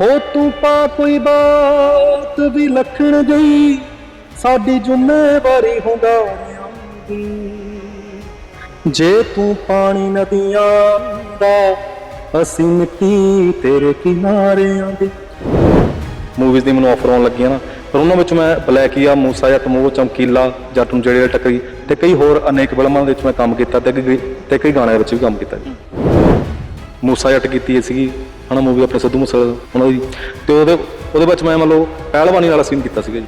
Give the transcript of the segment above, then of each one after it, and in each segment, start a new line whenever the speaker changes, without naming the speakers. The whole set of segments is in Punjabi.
ਹੋ ਤੂੰ ਪਾ ਕੋਈ ਬਾਤ ਵੀ ਲਖਣ ਗਈ ਸਾਡੀ ਜ਼ਿੰਮੇਵਾਰੀ ਹੁੰਗਾਰਿਆਂ ਦੀ। ਜੇ ਤੂੰ ਪਾਣੀ ਨਦੀਆਂ ਦਾ, ਅਸੀਂ ਮਿੱਟੀ ਤੇਰੇ ਕਿਨਾਰਿਆਂ ਦੀ। ਮੂਵੀਜ਼ ਦੀ ਮੈਨੂੰ ਆਫਰ ਆਉਣ ਲੱਗੀਆਂ ਨਾ, ਪਰ ਉਹਨਾਂ ਵਿੱਚ ਮੈਂ ਬਲੈਕੀਆ ਮੂਸਾ ਜੱਟ ਮੂਹ ਚਮਕੀਲਾ, ਜੱਟ ਨੂੰ ਜਿਹੜੇ ਟੱਕਰੀ, ਤੇ ਕਈ ਹੋਰ ਅਨੇਕ ਫਿਲਮਾਂ ਵਿੱਚ ਮੈਂ ਕੰਮ ਕੀਤਾ ਤੇ ਕਈ ਤੇ ਕਈ ਗਾਣਿਆਂ ਵਿੱਚ ਵੀ ਕੰਮ ਕੀਤਾ ਜੀ। ਮੂਸਾ ਜੱਟ ਕੀਤੀ ਸੀਗੀ ਹਨਾ ਮੂਵੀ ਆਪਣੇ ਸਿੱਧੂ ਮੂਸੇ ਉਹਨਾਂ ਦੀ ਤੇ ਉਹਦੇ ਉਹਦੇ ਵਿੱਚ ਮੈਂ ਮੰਨ ਲਓ ਪਹਿਲਵਾਨੀ ਵਾਲਾ ਸੀਨ ਕੀਤਾ ਸੀਗਾ ਜੀ।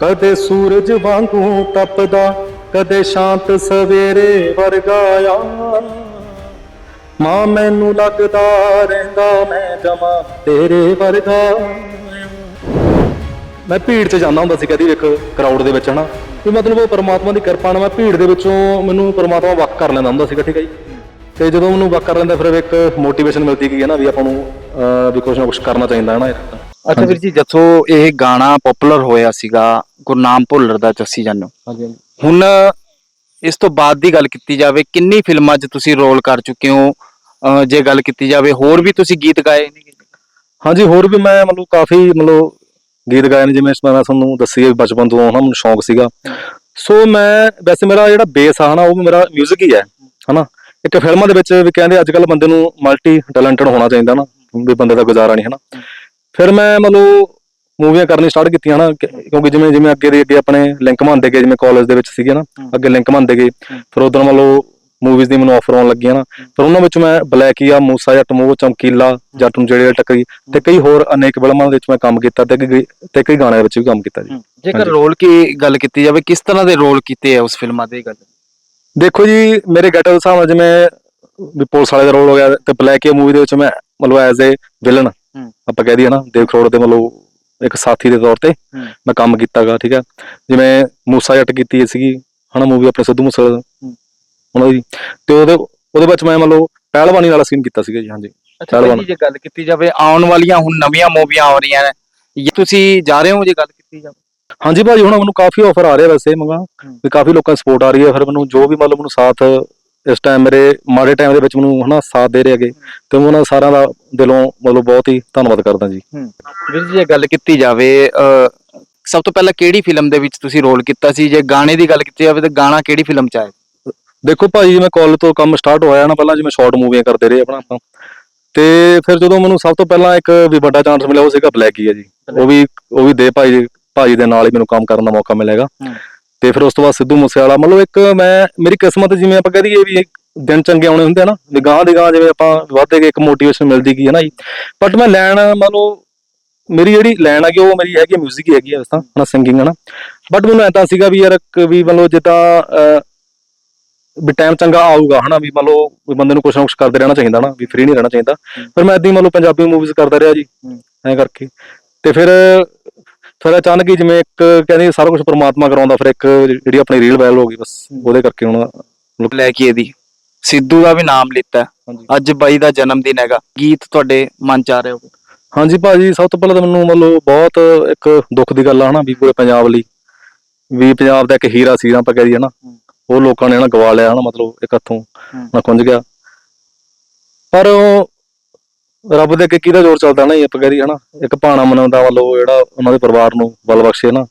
ਕਦੇ ਸੂਰਜ ਵਾਂਗੂ ਤਪਦਾ ਕਦੇ ਸ਼ਾਂਤ ਸਵੇਰੇ ਵਰਗਾਇਆ ਮਾਂ ਮੈਨੂੰ ਲੱਗਦਾ ਰਹਿੰਦਾ ਮੈਂ ਜਮਾ ਤੇਰੇ ਵਰਗਾ। ਮੈਂ ਭੀੜ 'ਚ ਜਾਂਦਾ ਹੁੰਦਾ ਸੀ ਕਦੀ ਇੱਕ ਕਰਾਊਡ ਦੇ ਵਿੱਚ ਹਨਾ। ਵੀ ਮਤਲਬ ਉਹ ਪਰਮਾਤਮਾ ਦੀ ਕਿਰਪਾ ਨਾਲ ਮੈਂ ਭੀੜ ਦੇ ਵਿੱਚੋਂ ਮੈਨੂੰ ਪਰਮਾਤਮਾ ਵਕ ਕਰ ਲੈਂਦਾ ਹੁੰਦਾ ਸੀਗਾ ਠੀਕ ਹੈ ਜੀ। ਤੇ ਜਦੋਂ ਮੈਨੂੰ ਵਕ ਕਰ ਲੈਂਦਾ ਫਿਰ ਇੱਕ ਮੋਟੀਵੇਸ਼ਨ ਮਿਲਦੀ ਗਈ ਹੈ ਨਾ ਵੀ ਆਪਾਂ ਨੂੰ ਵੀ ਕੁਝ ਨਾ ਕੁਝ ਕਰਨਾ ਚਾਹੀਦਾ ਹੈ ਨਾ
ਅੱਛਾ ਵੀਰ ਜੀ ਜਦੋਂ ਇਹ ਗਾਣਾ ਪਪੂਲਰ ਹੋਇਆ ਸੀਗਾ ਗੁਰਨਾਮ ਭੁੱਲਰ ਦਾ ਜੱਸੀ ਜਾਨੋ।
ਹਾਂਜੀ
ਹੁਣ ਇਸ ਤੋਂ ਬਾਅਦ ਦੀ ਗੱਲ ਕੀਤੀ ਜਾਵੇ ਕਿੰਨੀ ਫਿਲਮਾਂ 'ਚ ਤੁਸੀਂ ਰੋਲ ਕਰ ਚੁੱਕੇ ਹੋ? ਜੇ ਗੱਲ ਕੀਤੀ ਜਾਵੇ ਹੋਰ ਵੀ ਤੁਸੀਂ ਗੀਤ ਗਾਏ ਨੇ?
ਹਾਂਜੀ ਹੋਰ ਵੀ ਮੈਂ ਮਤਲਬ ਕਾਫੀ ਮਤਲਬ ਗੀਤ ਗਾਏ ਨੇ ਜਿਵੇਂ ਮੈਂ ਤੁਹਾਨੂੰ ਦੱਸੀ ਹੈ ਬਚਪਨ ਤੋਂ ਹਨਾ ਮੈਨੂੰ ਸ਼ੌਂਕ ਸੀਗਾ। ਸੋ ਮੈਂ ਵੈਸੇ ਮੇਰਾ ਜਿਹੜਾ ਬੇਸ ਆ ਹਨਾ ਉਹ ਮੇਰਾ 뮤직 ਹੀ ਹੈ ਹਨਾ। ਇੱਕ ਫਿਲਮਾਂ ਦੇ ਵਿੱਚ ਵੀ ਕਹਿੰਦੇ ਅੱਜ ਕੱਲ ਬੰਦੇ ਨੂੰ ਮਲਟੀ ਟੈਲੈਂਟਡ ਹੋਣਾ ਚਾਹੀਦਾ ਨਾ ਵੀ ਬੰਦੇ ਦਾ ਗੁਜ਼ਾਰਾ ਨਹੀਂ ਹਨਾ? ਫਿਰ ਮੈਂ ਮਤਲਬ ਮੂਵੀਆਂ ਕਰਨੀ ਸਟਾਰਟ ਕੀਤੀਆਂ ਕਿ- ਕਿਉਂਕਿ ਜਿਵੇਂ ਜਿਵੇਂ ਅੱਗੇ ਦੇ ਅੱਗੇ ਆਪਣੇ ਲਿੰਕ ਬਣਦੇ ਗਏ ਜਿਵੇਂ ਕਾਲਜ ਦੇ ਵਿੱਚ ਸੀਗੇ ਨਾ ਅੱਗੇ ਲਿੰਕ ਬਣਦੇ ਗਏ। ਫਿਰ ਉਦੋਂ ਮਤਲਬ ਮੂਵੀਜ਼ ਦੀ ਮੈਨੂੰ ਆਫਰ ਆਉਣ ਲੱਗੀਆਂ ਨਾ ਪਰ ਉਹਨਾਂ ਵਿੱਚ ਮੈਂ ਬਲੈਕੀਆ ਮੂਸਾ ਜੱਟ ਮੂਹ ਚਮਕੀਲਾ ਜੱਟ ਨੂੰ ਜਿਹੜੇ ਟੱਕਰੀ ਤੇ ਕਈ ਹੋਰ ਅਨੇਕ ਫਿਲਮਾਂ ਦੇ ਵਿੱਚ ਮੈਂ ਕੰਮ ਕੀਤਾ ਤੇ ਕਈ ਤੇ ਕਈ ਗਾਣਿਆਂ ਵਿੱਚ ਵੀ ਕੰਮ ਕੀਤਾ ਜੀ।
ਜੇਕਰ। ਰੋਲ ਕੀ ਗੱਲ ਕੀਤੀ ਜਾਵੇ ਕਿਸ ਤਰ੍ਹਾਂ ਦੇ ਰੋਲ ਕੀਤੇ ਆ ਉਸ ਫਿਲਮਾਂ ਦੇ ਗੱਲ?
ਦੇਖੋ ਜੀ ਮੇਰੇ ਗੈਟਅਪ ਦੇ ਹਿਸਾਬ ਨਾਲ ਜਿਵੇਂ ਵੀ ਪੁਲਿਸ ਵਾਲੇ ਦਾ ਰੋਲ ਹੋ ਗਿਆ ਤੇ ਬਲੈਕੀਆ ਮੂਵੀ ਦੇ ਵਿੱਚ ਮੈਂ ਮਤਲਬ ਐਜ਼ ਏ ਵਿਲਨ ਆਪਾਂ ਕਹਿ ਦਈਏ ਨਾ ਦੇਵ ਖਰੋੜ ਦੇ ਮਤਲਬ ਇੱਕ ਸਾਥੀ ਦੇ ਤੌਰ ਤੇ। ਮੈਂ ਕੰਮ ਕੀਤਾਗਾ ਠੀਕ ਹੈ ਜਿਵੇਂ ਮੂਸਾ ਜੱਟ ਕੀਤੀ ਸੀਗੀ ਹਨਾ ਮੂਵੀ ਆਪਣੇ ਸਿੱਧੂ ਮੂਸੇ ਉਹਨਾਂ ਦੀ ਤੇ ਉਹਦੇ ਉਹਦੇ ਵਿੱਚ ਮੈਂ ਮਤਲਬ ਪਹਿਲਵਾਨੀ ਵਾਲਾ ਸੀਨ ਕੀਤਾ ਸੀਗਾ ਜੀ ਹਾਂਜੀ।
ਅੱਛਾ
ਪਹਿਲਵਾਨ।
ਜੀ ਜੇ ਗੱਲ ਕੀਤੀ ਜਾਵੇ ਆਉਣ ਵਾਲੀਆਂ ਹੁਣ ਨਵੀਆਂ ਮੂਵੀਆਂ ਆ ਰਹੀਆਂ ਨੇ। ਤੁਸੀਂ ਜਾ ਰਹੇ ਹੋ ਜੇ ਗੱਲ ਕੀਤੀ ਜਾਵੇ?
ਹਾਂਜੀ ਭਾਜੀ ਹੁਣ ਮੈਨੂੰ ਕਾਫੀ ਆਫਰ ਆ ਰਿਹਾ ਵੈਸੇ ਮੰਗਾ। ਵੀ ਕਾਫੀ ਲੋਕਾਂ ਦੀ ਸਪੋਰਟ ਆ ਰਹੀ ਹੈ ਫਿਰ ਮੈਨੂੰ ਜੋ ਵੀ ਮਤਲਬ ਮੈਨੂੰ ਸਾਥ ਇਸ ਟਾਈਮ ਮੇਰੇ ਮਾੜੇ ਟਾਈਮ ਦੇ ਵਿੱਚ ਮੈਨੂੰ ਹਨਾ ਸਾਥ ਦੇ ਰਹੇ ਹੈਗੇ। ਤੇ ਮੈਂ ਉਹਨਾਂ ਸਾਰਿਆਂ ਦਾ ਦਿਲੋਂ ਮਤਲਬ ਬਹੁਤ ਹੀ ਧੰਨਵਾਦ ਕਰਦਾ ਜੀ।
ਵੀਰ ਜੀ ਜੇ ਗੱਲ ਕੀਤੀ ਜਾਵੇ ਸਭ ਤੋਂ ਪਹਿਲਾਂ ਕਿਹੜੀ ਫਿਲਮ ਦੇ ਵਿੱਚ ਤੁਸੀਂ ਰੋਲ ਕੀਤਾ ਸੀ? ਜੇ ਗਾਣੇ ਦੀ ਗੱਲ ਕੀਤੀ ਜਾਵੇ ਤਾਂ ਗਾਣਾ ਕਿਹੜੀ ਫਿਲਮ 'ਚ ਆਇਆ?
ਦੇਖੋ ਭਾਜੀ ਜਿਵੇਂ ਕਾਲਜ ਤੋਂ ਕੰਮ ਸਟਾਰਟ ਹੋਇਆ ਨਾ ਪਹਿਲਾਂ ਜਿਵੇਂ ਸ਼ਾਰਟ ਮੂਵੀਆਂ ਕਰਦੇ ਰਹੇ ਆਪਣਾ। ਆਪਾਂ ਤੇ ਫਿਰ ਜਦੋਂ ਮੈਨੂੰ ਸਭ ਤੋਂ ਪਹਿਲਾਂ ਇੱਕ ਵੀ ਵੱਡਾ ਚਾਂਸ ਮਿਲਿਆ ਉਹ ਸੀਗਾ ਬਲੈਕ ਹੈ ਜੀ। ਉਹ ਵੀ ਉਹ ਵੀ ਦੇ ਭਾਈ ਭਾਜੀ ਦੇ ਨਾਲ ਹੀ ਮੈਨੂੰ ਕੰਮ ਕਰਨ ਦਾ ਮੌਕਾ ਮਿਲੇਗਾ। ਤੇ ਫਿਰ ਉਸ ਤੋਂ ਬਾਅਦ ਸਿੱਧੂ ਮੂਸੇਵਾਲਾ ਮਤਲਬ ਇੱਕ ਮੈਂ ਮੇਰੀ ਕਿਸਮਤ ਜਿਵੇਂ ਆਪਾਂ ਕਹਿ ਦਈਏ ਵੀ ਦਿਨ ਚੰਗੇ ਆਉਣੇ ਹੁੰਦੇ ਆ ਨਾ ਵੀ ਗਾਂ ਦੀ ਗਾਂ ਜਿਵੇਂ ਆਪਾਂ ਵੱਧਦੇ ਗਏ ਇੱਕ ਮੋਟੀਵੇਸ਼ਨ ਮਿਲਦੀ ਗਈ ਹੈ ਨਾ ਜੀ। ਬਟ ਮੈਂ ਲੈਣ ਮਤਲਬ ਮੇਰੀ ਜਿਹੜੀ ਲੈਣ ਹੈਗੀ ਉਹ ਮੇਰੀ ਹੈਗੀ 뮤직 ਹੀ ਹੈਗੀ ਆ ਵੈਸੇ ਤਾਂ ਹਨਾ ਸਿੰਗਿੰਗ ਹਨਾ। ਬਟ ਮੈਨੂੰ ਐਂ ਸੀਗਾ ਵੀ ਯਾਰ ਇੱਕ ਵੀ ਮਤਲਬ ਜਿੱਦਾਂ ਅਹ, ਵੀ ਟਾਈਮ ਚੰਗਾ ਆਊਗਾ ਹਨਾ ਵੀ ਮੰਨ ਲਓ ਬੰਦੇ ਨੂੰ ਕੁਛ ਨਾ ਕੁਛ ਕਰਦੇ ਰਹਿਣਾ ਚਾਹੀਦਾ ਨਾ ਵੀ ਫ੍ਰੀ ਨਹੀਂ ਰਹਿਣਾ ਚਾਹੀਦਾ। ਫਿਰ ਮੈਂ ਏਦਾਂ ਹੀ ਮੰਨ ਲਓ ਪੰਜਾਬੀ ਮੂਵੀਜ਼ ਕਰਦਾ ਰਿਹਾ ਜੀ ਐਂ ਕਰਕੇ। ਤੇ ਫਿਰ ਫਿਰ ਅਚਾਨਕ ਹੀ ਜਿਵੇਂ ਇੱਕ ਕਹਿੰਦੇ ਸਾਰਾ ਕੁਝ ਪ੍ਰਮਾਤਮਾ ਕਰਾਉਂਦਾ ਫਿਰ ਇੱਕ ਜਿਹੜੀ ਆਪਣੀ ਰੀਲ ਵਾਇਰਲ ਹੋ ਗਈ ਬਸ ਉਹਦੇ ਕਰਕੇ ਹੁਣ
ਲੈ ਕੇ ਇਹਦੀ। ਸਿੱਧੂ ਦਾ ਵੀ ਨਾਮ ਲਿੱਤਾ। ਅੱਜ ਬਾਈ ਦਾ ਜਨਮ ਦਿਨ ਹੈਗਾ। ਗੀਤ ਤੁਹਾਡੇ ਮਨ 'ਚ ਆ ਰਿਹਾ ਹੋਵੇ
ਹਾਂਜੀ ਭਾਜੀ ਸਭ ਤੋਂ ਪਹਿਲਾਂ ਤਾਂ ਮੈਨੂੰ ਮਤਲਬ ਬਹੁਤ ਇੱਕ ਦੁੱਖ ਦੀ ਗੱਲ ਆ ਹਨਾ ਵੀ ਪੂਰੇ ਪੰਜਾਬ ਲਈ ਵੀ ਪੰਜਾਬ ਦਾ ਇੱਕ ਹੀਰਾ ਸੀ ਨਾ ਆਪਾਂ ਕਹਿ ਦਈਏ ਨਾ ਉਹ ਲੋਕਾਂ ਨੇ ਨਾ ਗਵਾ ਲਿਆ ਹਨਾ ਮਤਲਬ ਇੱਕ ਹੱਥੋਂ ਨਾ ਖੁੰਝ ਗਿਆ। ਪਰ ਉਹ ਰੱਬ ਦੇ ਅੱਗੇ ਕਿਹਦਾ ਜ਼ੋਰ ਚੱਲਦਾ ਨਾ ਜੀ ਆਪਾਂ ਹਨਾ ਇੱਕ ਭਾਣਾ ਮਨਾਉਂਦਾ ਮਤਲਬ ਜਿਹੜਾ ਉਹਨਾਂ ਦੇ ਪਰਿਵਾਰ ਨੂੰ ਬਲ ਬਖਸ਼ੇ ਨਾ।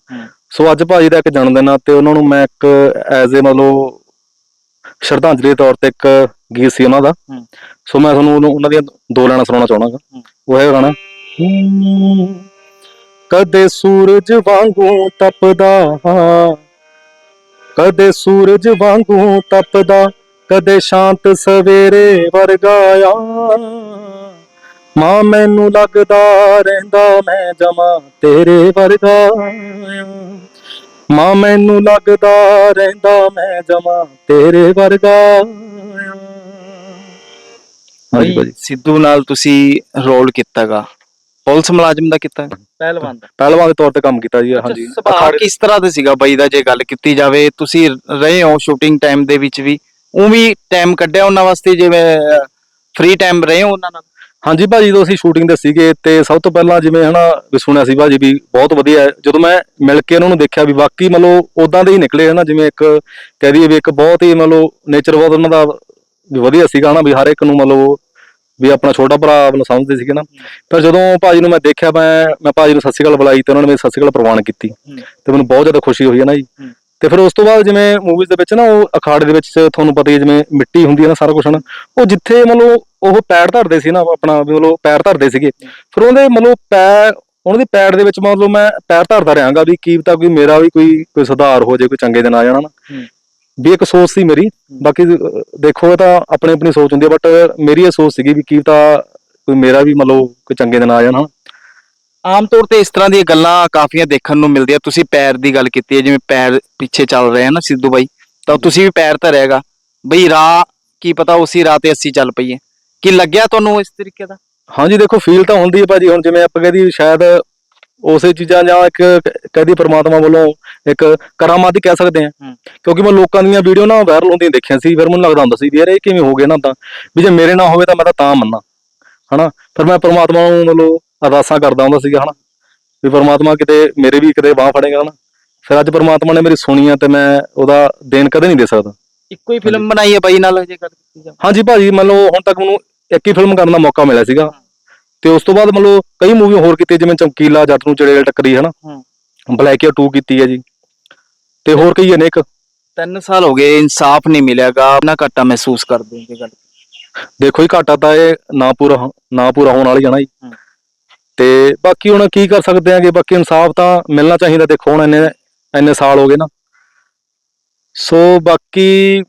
ਸੋ ਅੱਜ ਭਾਜੀ ਦਾ ਇੱਕ ਜਨਮ ਦਿਨ ਆ ਤੇ ਉਹਨਾਂ ਨੂੰ ਮੈਂ ਇੱਕ ਐਜ਼ ਏ ਮਤਲਬ ਸ਼ਰਧਾਂਜਲੀ ਦੇ ਤੌਰ ਤੇ ਇੱਕ ਗੀਤ ਸੀ ਉਹਨਾਂ ਦਾ। ਸੋ ਮੈਂ ਤੁਹਾਨੂੰ ਉਹਨੂੰ- ਦੀਆਂ ਦੋ ਲਾਈਨਾਂ ਸੁਣਾਉਣਾ ਚਾਹਣਾਗਾ। ਉਹ ਹੈ ਗਾਣਾ ਕਦੇ ਸੂਰਜ ਵਾਂਗੂ ਤਪਦਾ ਕਦੇ ਸੂਰਜ ਵਾਂਗੂ ਤਪਦਾ ਕਦੇ ਸ਼ਾਂਤ ਸਵੇਰੇ ਵਰਗਾਇਆ ਮਾਂ ਮੈਨੂੰ ਲੱਗਦਾ ਰਹਿੰਦਾ ਮੈਂ ਜਮਾ ਤੇਰੇ ਵਰਗਾ। ਮਾਂ ਮੈਨੂੰ ਲੱਗਦਾ ਰਹਿੰਦਾ ਮੈਂ ਜਮਾ ਤੇਰੇ ਵਰਗਾ। ਹਾਂਜੀ ਭਾਜੀ।
ਸਿੱਧੂ ਨਾਲ ਤੁਸੀਂ ਰੋਲ ਕੀਤਾਗਾ। ਪੁਲਿਸ ਮੁਲਾਜ਼ਮ ਦਾ ਕੀਤਾ? ਪਹਿਲਵਾਨ ਦਾ।
ਪਹਿਲਵਾਨ ਦੇ ਤੌਰ ਤੇ ਕੰਮ ਕੀਤਾ ਜੀ ਹਾਂਜੀ।
ਸੁਭਾਅ ਕਿਸ ਤਰ੍ਹਾਂ ਦਾ ਸੀਗਾ ਬਾਈ ਦਾ ਜੇ ਗੱਲ ਕੀਤੀ ਜਾਵੇ? ਤੁਸੀਂ ਰਹੇ ਹੋ ਸ਼ੂਟਿੰਗ ਟਾਈਮ ਦੇ ਵਿੱਚ ਵੀ। ਉਹ ਵੀ ਟਾਈਮ ਕੱਢਿਆ ਉਹਨਾਂ ਵਾਸਤੇ ਜਿਵੇਂ ਫ੍ਰੀ ਟਾਈਮ ਰਹੇ ਹੋ ਉਹਨਾਂ ਨਾਲ?
ਹਾਂਜੀ ਭਾਜੀ ਜਦੋਂ ਅਸੀਂ ਸ਼ੂਟਿੰਗ ਤੇ ਸੀਗੇ ਤੇ ਸਭ ਤੋਂ ਪਹਿਲਾਂ ਜਿਵੇਂ ਹਨਾ ਵੀ ਸੁਣਿਆ ਸੀ ਭਾਜੀ ਵੀ ਬਹੁਤ ਵਧੀਆ ਹੈ। ਜਦੋਂ ਮੈਂ ਮਿਲ ਕੇ ਉਹਨਾਂ ਨੂੰ ਦੇਖਿਆ ਵੀ ਵਾਕਈ ਮਤਲਬ ਉਦਾਂ ਦੇ ਹੀ ਨਿਕਲੇ ਹਨਾ ਜਿਵੇਂ ਇੱਕ ਕਹਿ ਦਈਏ ਵੀ ਇੱਕ ਬਹੁਤ ਹੀ ਮਤਲਬ ਨੇਚਰ ਬਹੁਤ ਉਹਨਾਂ ਦਾ ਵੀ ਵਧੀਆ ਸੀਗਾ ਹਨਾ ਵੀ ਹਰ ਇੱਕ ਨੂੰ ਮਤਲਬ ਵੀ ਆਪਣਾ ਛੋਟਾ ਭਰਾ ਮੈਨੂੰ ਸਮਝਦੇ ਸੀਗੇ ਨਾ। ਪਰ ਜਦੋਂ ਭਾਜੀ ਨੂੰ ਮੈਂ ਦੇਖਿਆ ਮੈਂ ਮੈਂ ਭਾਜੀ ਨੂੰ ਸਤਿ ਸ਼੍ਰੀ ਅਕਾਲ ਬੁਲਾਈ ਤੇ ਉਹਨਾਂ ਨੇ ਮੇਰੀ ਸਤਿ ਸ਼੍ਰੀ ਅਕਾਲ ਪ੍ਰਵਾਨ ਕੀਤੀ ਤੇ ਮੈਨੂੰ ਬਹੁਤ ਜ਼ਿਆਦਾ ਖੁਸ਼ੀ ਹੋਈ ਹੈ ਨਾ ਜੀ।
ਹੂੰ।
ਤੇ ਫਿਰ ਉਸ ਤੋਂ ਬਾਅਦ ਜਿਵੇਂ ਮੂਵੀਜ਼ ਦੇ ਵਿੱਚ ਨਾ ਉਹ ਅਖਾੜੇ ਦੇ ਵਿੱਚ ਤੁਹਾਨੂੰ ਪਤਾ ਹੀ ਹੈ ਜਿਵੇਂ ਮਿੱਟੀ ਹੁੰਦੀ ਹੈ ਨਾ ਸਾਰਾ ਕੁਝ ਨਾ ਉਹ ਜਿੱਥੇ ਮਤਲਬ ਉਹ ਪੈਰ ਧਰਦੇ ਸੀ ਨਾ ਆਪਣਾ ਮਤਲਬ ਪੈਰ ਧਰਦੇ ਸੀਗੇ। ਫਿਰ ਉਹਦੇ ਮਤਲਬ ਪੈਰ ਉਹਨਾਂ ਦੀ ਪੈਰ ਦੇ ਵਿੱਚ ਮਤਲਬ ਮੈਂ ਪੈਰ ਧਰਦਾ ਰਹਾਂਗਾ ਵੀ ਕੀ ਪਤਾ ਕੋਈ ਮੇਰਾ ਵੀ ਕੋਈ ਕੋਈ ਸੁਧਾਰ ਹੋ ਜਾਏ ਕੋਈ ਚੰਗੇ ਦਿਨ ਆ ਜਾਣਾ ਨਾ। ਵੀ ਇੱਕ ਸੋਚ ਸੀ ਮੇਰੀ ਬਾਕੀ ਦੇਖੋ ਤਾਂ ਆਪਣੀ ਆਪਣੀ ਸੋਚ ਹੁੰਦੀ ਹੈ ਬਟ ਮੇਰੀ ਇਹ ਸੋਚ ਸੀਗੀ ਵੀ ਕੀ ਪਤਾ ਕੋਈ ਮੇਰਾ ਵੀ ਮਤਲਬ ਕੋਈ ਚੰਗੇ ਦਿਨ ਆ ਜਾਣ ਹਨਾ।
ਆਮ ਤੌਰ ਤੇ ਇਸ ਤਰ੍ਹਾਂ ਦੀਆਂ ਗੱਲਾਂ ਕਾਫੀਆਂ ਦੇਖਣ ਨੂੰ ਮਿਲਦੀਆਂ। ਤੁਸੀਂ ਪੈਰ ਦੀ ਗੱਲ ਕੀਤੀ ਹੈ ਜਿਵੇਂ ਪੈਰ ਪਿੱਛੇ ਚੱਲ ਰਹੇ ਆ ਨਾ ਸਿੱਧੂ ਬਾਈ ਤਾਂ ਤੁਸੀਂ ਵੀ ਪੈਰ ਧਰਿਆਗਾ ਬਈ ਰਾਹ ਕੀ ਪਤਾ ਉਸੇ ਰਾਹ ਤੇ ਅਸੀਂ ਚੱਲ ਪਈਏ। ਕੀ ਲੱਗਿਆ ਤੁਹਾਨੂੰ ਇਸ ਤਰੀਕੇ ਦਾ?
ਹਾਂਜੀ ਦੇਖੋ ਫੀਲ ਤਾਂ ਹੁੰਦੀ ਹੈ ਭਾਜੀ। ਹੁਣ ਜਿਵੇਂ ਆਪਾਂ ਕਹਦੀ ਸ਼ਾਇਦ ਉਸੇ ਚੀਜ਼ਾਂ ਜਾਂ ਇੱਕ ਕਹਦੀ ਪ੍ਰਮਾਤਮਾ ਵੱਲੋਂ ਇੱਕ ਕਰਾਮਾਤ ਹੀ ਕਹਿ ਸਕਦੇ ਆ। ਕਿਉਂਕਿ ਮੈਂ ਲੋਕਾਂ ਦੀਆਂ ਵੀਡੀਓ ਨਾ ਵਾਇਰਲ ਹੁੰਦੀਆਂ ਦੇਖੀਆਂ ਸੀ ਫਿਰ ਮੈਨੂੰ ਲੱਗਦਾ ਹੁੰਦਾ ਸੀ ਵੀ ਯਾਰ ਇਹ ਕਿਵੇਂ ਹੋ ਗਿਆ ਨਾ ਤਾਂ ਵੀ ਜੇ ਮੇਰੇ ਨਾਲ ਹੋਵੇ ਤਾਂ ਮੈਂ ਤਾਂ ਤਾਂ ਮੰਨਾਂ। ਹਨਾ? ਫਿਰ ਮੈਂ ਪ੍ਰਮਾਤਮਾ ਨੂੰ ਮਤਲਬ ਅਰਦਾਸਾਂ ਕਰਦਾ ਹੁੰਦਾ ਸੀਗਾ ਹਨਾ? ਵੀ ਪ੍ਰਮਾਤਮਾ ਕਿਤੇ ਮੇਰੇ ਵੀ ਕਿਤੇ ਬਾਹ ਫੜੇਗਾ ਹਨਾ? ਫਿਰ ਅੱਜ ਪ੍ਰਮਾਤਮਾ ਨੇ ਮੇਰੀ ਸੁਣੀ ਆ ਤੇ ਮੈਂ ਉਹਦਾ ਦੇਣ ਕਦੇ ਨਹੀਂ ਦੇ ਸਕਦਾ।
ਇੱਕੋ ਹੀ ਫਿਲਮ ਬਣਾਈ ਹੈ ਬਾਈ ਨਾਲ ਜੇ ਗੱਲ ਕੀਤੀ ਜਾਵੇ
ਹਾਂਜੀ ਭਾਜੀ ਮੰਨ ਲਓ ਹੁਣ ਤੱਕ ਮੈਨੂੰ ਇੱਕ ਹੀ ਫਿਲਮ ਕਰਨ ਦਾ ਮੌਕਾ ਮਿਲਿਆ ਸੀਗਾ। ਤੇ ਉਸ ਤੋਂ ਬਾਅਦ ਮੰਨ ਲਓ ਕਈ ਮੂਵੀ ਹੋਰ ਕੀਤੀਆਂ ਜਿਵੇਂ ਚਮਕੀਲਾ ਜੱਟ ਨੂੰ ਚੜੇਲ ਟੱਕਰੀ ਹਨਾ?
ਹੂੰ।
ਬਲੈਕ 2 ਕੀਤੀ ਹੈ ਜੀ। ਤੇ ਹੋਰ ਕਈ ਅਨੇਕ
ਤਿੰਨ ਸਾਲ ਹੋ ਗਏ ਇਨਸਾਫ ਨਹੀਂ ਮਿਲਿਆਗਾ। ਨਾ ਘਾਟਾ ਮਹਿਸੂਸ ਕਰਦੇ ਹੋ ਜੇ ਗੱਲ।
ਦੇਖੋ ਹੀ ਘਾਟਾ ਤਾਂ ਇਹ ਨਾ ਪੂਰਾ ਨਾ ਪੂਰਾ ਹੋਣ ਵਾਲੀ ਜਾਣਾ ਜੀ।
ਹੂੰ।
ਤੇ ਬਾਕੀ ਹੁਣ ਕੀ ਕਰ ਸਕਦੇ ਆਂਗੇ? ਬਾਕੀ ਇਨਸਾਫ ਤਾਂ ਮਿਲਣਾ ਚਾਹੀਦਾ। ਦੇਖੋ ਹੁਣ ਇੰਨੇ ਇੰਨੇ ਸਾਲ ਹੋ ਗਏ ਨਾ। ਸੋ ਬਾਕੀ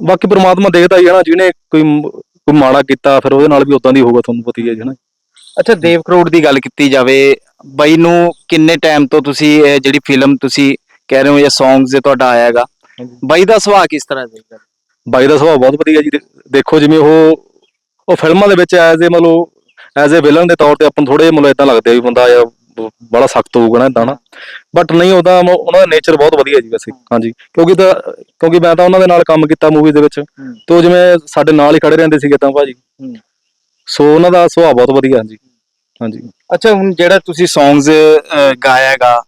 ਬਾਕੀ ਪ੍ਰਮਾਤਮਾ ਦੇਖਦਾ ਹੀ ਹੈ ਨਾ ਜਿਹਨੇ ਕੋਈ ਕੋਈ ਮਾੜਾ ਕੀਤਾ ਫਿਰ ਉਹਦੇ ਨਾਲ ਵੀ ਉਦਾਂ ਦੀ ਹੋਊਗਾ ਤੁਹਾਨੂੰ ਪਤਾ ਹੀ ਹੈ ਜੀ ਹਨਾ?
ਅੱਛਾ ਦੇਵ ਕਰੋੜ ਦੀ ਗੱਲ ਕੀਤੀ ਜਾਵੇ ਬਾਈ ਨੂੰ ਕਿੰਨੇ ਟਾਈਮ ਤੋਂ ਤੁਸੀਂ ਇਹ ਜਿਹੜੀ ਫਿਲਮ ਤੁਸੀਂ ਕਹਿ ਰਹੇ ਹੋ ਜਾਂ ਸੌਂਗਸ ਜੇ ਤੁਹਾਡਾ ਆਇਆ ਹੈਗਾ ਬਾਈ ਦਾ ਸੁਭਾਅ ਕਿਸ ਤਰ੍ਹਾਂ ਦਾ ਹੈ?
ਬਾਈ ਦਾ ਸੁਭਾਅ ਬਹੁਤ ਵਧੀਆ ਜੀ ਦੇਖੋ ਜਿਵੇਂ ਉਹ ਉਹ ਫਿਲਮਾਂ ਦੇ ਵਿੱਚ ਐਜ਼ ਏ ਮਤਲਬ ਐਜ਼ ਏ ਵਿਲਨ ਦੇ ਤੌਰ ਤੇ ਆਪਾਂ ਥੋੜੇ ਮਤਲਬ ਇਦਾਂ ਲੱਗਦੇ ਆ ਵੀ ਬੰਦਾ ਯਾਰ ਬੜਾ ਸਖਤ ਹੋਊਗਾ ਨਾ ਨਾ। ਬਟ ਨਹੀਂ ਉਹਦਾ ਉਹਨਾਂ ਦਾ ਨੇਚਰ ਬਹੁਤ ਵਧੀਆ ਜੀ ਵੈਸੇ। ਹਾਂਜੀ। ਕਿਉਂਕਿ ਤਾਂ ਕਿਉਂਕਿ ਮੈਂ ਤਾਂ ਉਹਨਾਂ ਦੇ ਨਾਲ ਕੰਮ ਕੀਤਾ ਮੂਵੀ ਦੇ ਵਿੱਚ। ਤੇ ਉਹ ਜਿਵੇਂ ਸਾਡੇ ਨਾਲ ਹੀ ਖੜੇ ਰਹਿੰਦੇ ਸੀਗੇ ਤਾਂ ਭਾਜੀ। ਸੋ ਉਹਨਾਂ ਦਾ ਸੁਭਾਅ ਬਹੁਤ ਵਧੀਆ ਹਾਂਜੀ। ਹਾਂਜੀ।
ਅੱਛਾ ਹੁਣ ਜਿਹੜਾ ਤੁਸੀਂ ਸੌਂਗਸ ਗਾਇਆ ਹੈਗਾ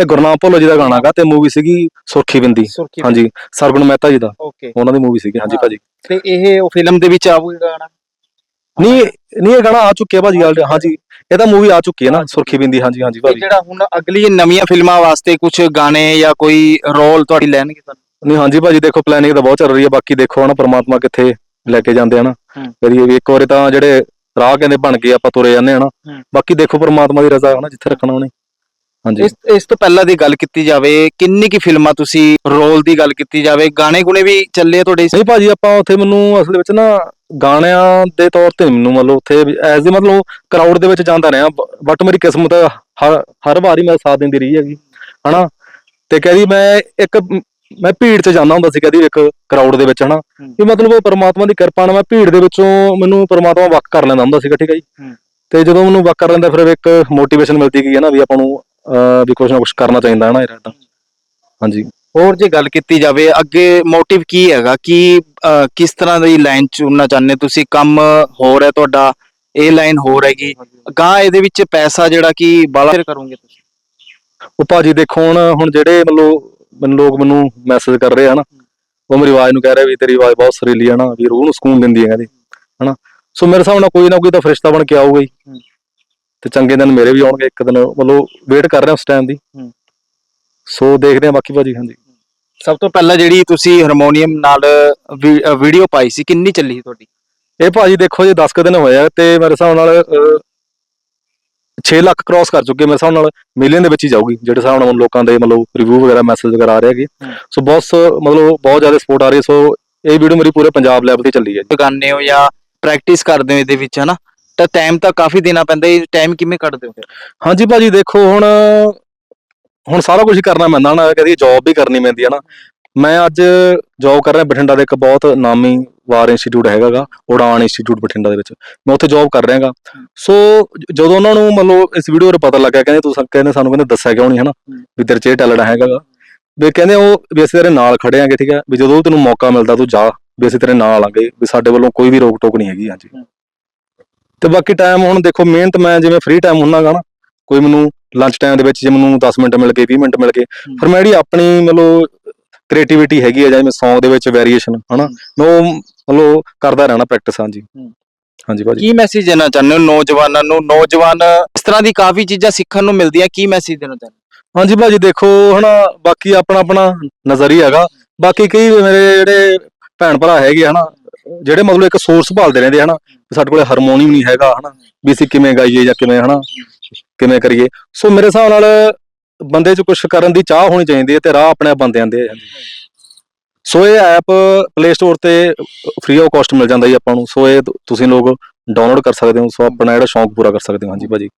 ਇਹ ਗੁਰਨਾਮ ਭੁੱਲੋ ਜੀ ਦਾ ਗਾਣਾ ਗਾ ਤੇ ਮੂਵੀ ਸੀਗੀ ਸੁਰਖੀ ਬਿੰਦੀ। ਹਾਂਜੀ। ਸਰਗੁਣ ਮਹਿਤਾ ਜੀ ਦਾ। ਉਹਨਾਂ ਦੀ ਮੂਵੀ ਸੀਗੀ। ਹਾਂਜੀ ਭਾਜੀ।
ਤੇ ਇਹ ਉਹ ਫਿਲਮ ਦੇ ਵਿੱਚ ਆਊਗਾ ਗਾਣਾ?
ਨਹੀਂ ਨਹੀਂ ਇਹ ਗਾਣਾ ਆ ਚੁੱਕਿਆ ਭਾਜੀ already, ਹਾਂਜੀ। ਇਹ ਤਾਂ ਮੂਵੀ ਆ ਚੁੱਕੀ ਹੈ ਨਾ ਸੁਰਖੀ ਬਿੰਦੀ ਹਾਂਜੀ ਹਾਂਜੀ ਭਾਜੀ।
ਜਿਹੜਾ ਹੁਣ ਅਗਲੀ ਨਵੀਆਂ ਫਿਲਮਾਂ ਵਾਸਤੇ ਕੁਝ ਗਾਣੇ ਜਾਂ ਕੋਈ ਰੋਲ ਤੁਹਾਡੀ ਲੈਣਗੇ ਤੁਹਾਨੂੰ?
ਨਹੀਂ ਹਾਂਜੀ ਭਾਜੀ ਦੇਖੋ ਪਲੈਨਿੰਗ ਤਾਂ ਬਹੁਤ ਚੱਲ ਰਹੀ ਹੈ ਬਾਕੀ ਦੇਖੋ ਹਨਾ ਪ੍ਰਮਾਤਮਾ ਕਿੱਥੇ ਲੈ ਕੇ ਜਾਂਦੇ ਹਨ।
ਹੂੰ।
ਕਰੀਏ ਵੀ ਇੱਕ ਵਾਰੀ ਤਾਂ ਜਿਹੜੇ ਰਾਹ ਕਹਿੰਦੇ ਬਣ ਗਏ ਆਪਾਂ ਤੁਰੇ ਜਾਂਦੇ ਹਨਾ।
ਹੂੰ।
ਬਾਕੀ ਦੇਖੋ ਪ੍ਰਮਾਤਮਾ ਦੀ ਰਜ਼ਾ ਹਨਾ ਜਿੱਥੇ ਰੱਖਣਾ ਉਹਨੇ। ਹਾਂਜੀ।
ਇਸ ਇਸ ਤੋਂ ਪਹਿਲਾਂ ਦੀ ਗੱਲ ਕੀਤੀ ਜਾਵੇ ਕਿੰਨੀ ਕੀ ਫਿਲਮਾਂ ਤੁਸੀਂ ਰੋਲ ਦੀ ਗੱਲ ਕੀਤੀ ਜਾਵੇ? ਗਾਣੇ ਗੁਣੇ ਵੀ ਚੱਲੇ ਆ ਤੁਹਾਡੇ?
ਨਹੀਂ ਭਾਜੀ ਆਪਾਂ ਉੱਥੇ ਮੈਨੂੰ ਅਸਲ ਵਿੱਚ ਨਾ ਗਾਣਿਆਂ ਦੇ ਤੌਰ ਤੇ ਮੈਨੂੰ ਮਤਲਬ ਉੱਥੇ ਐਜ਼ ਦੀ ਮਤਲਬ ਕਰਾਊਡ ਦੇ ਵਿੱਚ ਜਾਂਦਾ ਰਿਹਾ। ਬਟ ਮੇਰੀ ਕਿਸਮਤ ਹਰ ਹਰ ਵਾਰੀ ਮੇਰਾ ਸਾਥ ਦਿੰਦੀ ਰਹੀ ਹੈਗੀ ਹਨਾ? ਤੇ ਕਹਦੀ ਮੈਂ ਇੱਕ ਮੈਂ ਭੀੜ 'ਚ ਜਾਂਦਾ ਹੁੰਦਾ ਸੀ ਕਹਦੀ ਇੱਕ ਕਰਾਊਡ ਦੇ ਵਿੱਚ ਹਨਾ?
ਹੂੰ।
ਵੀ ਮਤਲਬ ਉਹ ਪਰਮਾਤਮਾ ਦੀ ਕਿਰਪਾ ਨਾਲ ਮੈਂ ਭੀੜ ਦੇ ਵਿੱਚੋਂ ਮੈਨੂੰ ਪਰਮਾਤਮਾ ਵੱਖ ਕਰ ਲੈਂਦਾ ਹੁੰਦਾ ਸੀਗਾ ਠੀਕ ਹੈ ਜੀ। ਤੇ ਜਦੋਂ ਮੈਨੂੰ ਵੱਖ ਕਰ ਲੈਂਦਾ ਫਿਰ ਇੱਕ ਮੋਟੀਵੇਸ਼ਨ ਮਿਲਦੀ ਗਈ ਹੈ ਨਾ ਵੀ ਆਪਾਂ ਨੂੰ ਵੀ ਕੁਝ ਨਾ ਕੁਝ ਕਰਨਾ ਚਾਹੀਦਾ ਹੈ ਨਾ ਯਾਰ ਹਾਂਜੀ।
ਹੋਰ ਜੇ ਗੱਲ ਕੀਤੀ ਜਾਵੇ, ਅੱਗੇ ਮੋਟਿਵ ਕੀ ਹੈਗਾ? ਕੀ ਕਿਸ ਤਰ੍ਹਾਂ ਦੀ ਲਾਈਨ ਚੁਣਨਾ ਚਾਹੁੰਦੇ ਤੁਸੀਂ? ਕੰਮ ਹੋਰ ਹੈ ਤੁਹਾਡਾ, ਇਹ ਲਾਈਨ ਹੋਰ ਹੈਗੀ ਗਾਂ ਇਹਦੇ ਵਿੱਚ ਪੈਸਾ ਜਿਹੜਾ ਕਿ ਬਾਲਾ ਫਿਰ ਕਰੋਗੇ ਤੁਸੀਂ?
ਉਹ ਭਾਜੀ ਦੇਖੋ, ਹੁਣ ਹੁਣ ਜਿਹੜੇ ਮਤਲਬ ਲੋਕ ਮੈਨੂੰ ਮੈਸੇਜ ਕਰ ਰਹੇ ਆ ਨਾ, ਉਹ ਮੇਰੀ ਆਵਾਜ਼ ਨੂੰ ਕਹਿ ਰਹੇ ਵੀ ਤੇਰੀ ਆਵਾਜ਼ ਬਹੁਤ ਸੁਰੀਲੀ ਆ ਨਾ, ਵੀ ਰੂਹ ਨੂੰ ਸਕੂਨ ਦਿੰਦੀ ਹੈ ਕਹਿੰਦੇ, ਹਨਾ? ਸੋ ਮੇਰੇ ਹਿਸਾਬ ਕੋਈ ਨਾ ਕੋਈ ਤਾਂ ਫਰਿਸ਼ਤਾ ਬਣ ਕੇ ਆਊਗਾ ਹੀ। ਤੇ ਚੰਗੇ ਦਿਨ ਮੇਰੇ ਵੀ ਆਉਣਗੇ ਇੱਕ ਦਿਨ ਮਤਲਬ ਵੇਟ ਕਰ ਰਹੇ ਉਸ ਟਾਈਮ ਦੀ। ਸੋ ਦੇਖਦੇ ਆ ਬਾਕੀ ਭਾਜੀ ਹਾਂਜੀ।
ਸਭ ਤੋਂ ਪਹਿਲਾਂ ਜਿਹੜੀ ਤੁਸੀਂ ਹਾਰਮੋਨੀਅਮ ਨਾਲ ਵੀਡੀਓ ਪਾਈ ਸੀ ਕਿੰਨੀ ਚੱਲੀ ਸੀ ਤੁਹਾਡੀ?
ਇਹ ਭਾਜੀ ਦੇਖੋ ਜੇ 10 ਕੁ ਦਿਨ ਹੋਏ ਆ ਤੇ ਮੇਰੇ ਹਿਸਾਬ ਨਾਲ 6 ਲੱਖ ਕ੍ਰਾਸ ਕਰ ਚੁੱਕੇ ਮੇਰੇ ਹਿਸਾਬ ਨਾਲ ਮਿਲੀਅਨ ਦੇ ਵਿੱਚ ਹੀ ਜਾਊਗੀ ਜਿਹੜੇ ਹਿਸਾਬ ਨਾਲ ਲੋਕਾਂ ਦੇ ਮਤਲਬ ਰਿਵਿਊ ਵਗੈਰਾ ਮੈਸੇਜ ਵਗੈਰਾ ਆ ਰਹੇ ਹੈਗੇ। ਸੋ ਬਹੁਤ ਮਤਲਬ ਬਹੁਤ ਜ਼ਿਆਦਾ ਸਪੋਰਟ ਆ ਰਹੀ ਸੋ ਇਹ ਵੀਡੀਓ ਮੇਰੀ ਪੂਰੇ ਪੰਜਾਬ ਲੈਵਲ ਤੇ ਚੱਲੀ ਹੈ ਜੀ।
ਗਾਣੇ ਹੋ ਜਾਂ ਪ੍ਰੈਕਟਿਸ ਕਰਦੇ ਹੋ ਇਹਦੇ ਵਿੱਚ ਹਨਾ? ਤਾਂ ਟਾਈਮ ਤਾਂ ਕਾਫੀ ਦੇਣਾ ਪੈਂਦਾ ਇਹ ਟਾਈਮ ਕਿਵੇਂ ਕੱਢਦੇ ਹੋ ਫਿਰ?
ਹਾਂਜੀ ਭਾਜੀ, ਦੇਖੋ ਹੁਣ ਹੁਣ ਸਾਰਾ ਕੁਝ ਕਰਨਾ ਪੈਂਦਾ ਨਾ, ਕਦੀ ਜੌਬ ਵੀ ਕਰਨੀ ਪੈਂਦੀ ਹੈ ਨਾ। ਮੈਂ ਅੱਜ ਜੌਬ ਕਰ ਰਿਹਾ ਬਠਿੰਡਾ ਦੇ ਇੱਕ ਬਹੁਤ ਨਾਮੀ ਵਾਰ ਇੰਸਟੀਚਿਊਟ ਹੈਗਾਗਾ ਉਡਾਨ ਇੰਸਟੀਚਿਊਟ ਬਠਿੰਡਾ ਦੇ ਵਿੱਚ। ਮੈਂ ਉੱਥੇ ਜੌਬ ਕਰ ਰਿਹਾਗਾ ਸੋ ਜਦੋਂ ਉਹਨਾਂ ਨੂੰ ਮਤਲਬ ਇਸ ਵੀਡੀਓ 'ਤੇ ਪਤਾ ਲੱਗਿਆ, ਕਹਿੰਦੇ ਤੁਸੀਂ ਕਹਿੰਦੇ ਸਾਨੂੰ ਕਹਿੰਦੇ ਦੱਸਿਆ ਕਿਉਂ ਨਹੀਂ, ਹਨਾ? ਵੀ ਤੇਰੇ 'ਚ ਇਹ ਟੈਲੈਂਟ ਹੈਗਾਗਾ ਵੀ ਕਹਿੰਦੇ ਉਹ ਵੀ ਅਸੀਂ ਤੇਰੇ ਨਾਲ ਖੜੇ ਆਂਗੇ ਠੀਕ ਹੈ? ਵੀ ਜਦੋਂ ਤੈਨੂੰ ਮੌਕਾ ਮਿਲਦਾ ਤੂੰ ਜਾ, ਵੀ ਅਸੀਂ ਤੇਰੇ ਨਾਲ ਆਂਗੇ, ਵੀ ਸਾਡੇ ਵੱਲੋਂ ਕੋਈ ਵੀ ਰੋਕ ਟੋਕ ਨਹੀਂ ਹੈਗੀ, ਹਾਂਜੀ। ਤੇ ਬਾਕੀ ਟਾਈਮ ਹੁਣ ਦੇਖੋ ਮਿਹਨਤ ਮੈਂ ਜਿਵੇਂ ਫ੍ਰੀ ਟਾਈਮ ਹੁੰਨਾਗਾ ਨਾ ਕੋਈ ਮੈਨੂੰ ਲੰਚ ਟਾਈਮ ਦੇ ਵਿੱਚ ਜੇ ਮੈਨੂੰ 10 ਮਿੰਟ ਮਿਲ ਗਏ 20 ਮਿੰਟ ਮਿਲ ਗਏ ਫਿਰ ਮੈਂ ਜਿਹੜੀ ਆਪਣੀ ਮਤਲਬ ਕ੍ਰੀਏਟੀਵਿਟੀ ਹੈਗੀ ਹੈ ਜਿਵੇਂ Song ਦੇ ਵਿੱਚ ਵੇਰੀਏਸ਼ਨ ਹਨਾ ਮੈਂ ਉਹ ਮਤਲਬ ਕਰਦਾ ਰਹਿਣਾ ਪ੍ਰੈਕਟਿਸ ਹਾਂਜੀ। ਹਾਂਜੀ ਭਾਜੀ।
ਕੀ ਮੈਸੇਜ ਦੇਣਾ ਚਾਹੁੰਦੇ ਹੋ ਨੌਜਵਾਨਾਂ ਨੂੰ? ਨੌਜਵਾਨ ਇਸ ਤਰ੍ਹਾਂ ਦੀ ਕਾਫੀ ਚੀਜ਼ਾਂ ਸਿੱਖਣ ਨੂੰ ਮਿਲਦੀਆਂ ਕੀ ਮੈਸੇਜ ਦੇਣਾ ਚਾਹੁੰਦੇ ਹੋ?
ਹਾਂਜੀ ਭਾਜੀ ਦੇਖੋ ਹਨਾ ਬਾਕੀ ਆਪਣਾ ਆਪਣਾ ਨਜ਼ਰੀਆ ਹੈਗਾ। ਬਾਕੀ ਕਈ ਮੇਰੇ ਜਿਹੜੇ ਭੈਣ ਭਰਾ ਹੈਗੇ ਹਨਾ ਜਿਹੜੇ ਮਤਲਬ ਇੱਕ ਸੋਰਸ ਭਾਲਦੇ ਰਹਿੰਦੇ ਹਨਾ, ਵੀ ਸਾਡੇ ਕੋਲੇ ਹਾਰਮੋਨੀਅਮ ਨਹੀਂ ਹੈਗਾ, ਹਨਾ, ਵੀ ਅਸੀਂ ਕਿਵੇਂ ਗਾਈਏ ਜਾਂ ਕਿਵੇਂ, ਹਨਾ, ਕਿਵੇਂ ਕਰੀਏ। ਸੋ ਮੇਰੇ ਹਿਸਾਬ ਨਾਲ ਬੰਦੇ 'ਚ ਕੁਝ ਕਰਨ ਦੀ ਚਾਹ ਹੋਣੀ ਚਾਹੀਦੀ ਹੈ ਤੇ ਰਾਹ ਆਪਣੇ ਆਪ ਬੰਦੇ ਆਂਦੇ ਆ। ਸੋ ਇਹ ਐਪ ਪਲੇ ਸਟੋਰ ਤੇ ਫ੍ਰੀ ਆਫ ਕਾਸਟ ਮਿਲ ਜਾਂਦਾ ਜੀ ਆਪਾਂ ਨੂੰ। ਸੋ ਇਹ ਤੁਸੀਂ ਲੋਕ ਡਾਊਨਲੋਡ ਕਰ ਸਕਦੇ ਹੋ। ਸੋ ਆਪਣਾ ਜਿਹੜਾ ਸ਼ੌਂਕ ਪੂਰਾ ਕਰ ਸਕਦੇ ਹੋ। ਹਾਂਜੀ ਭਾਜੀ।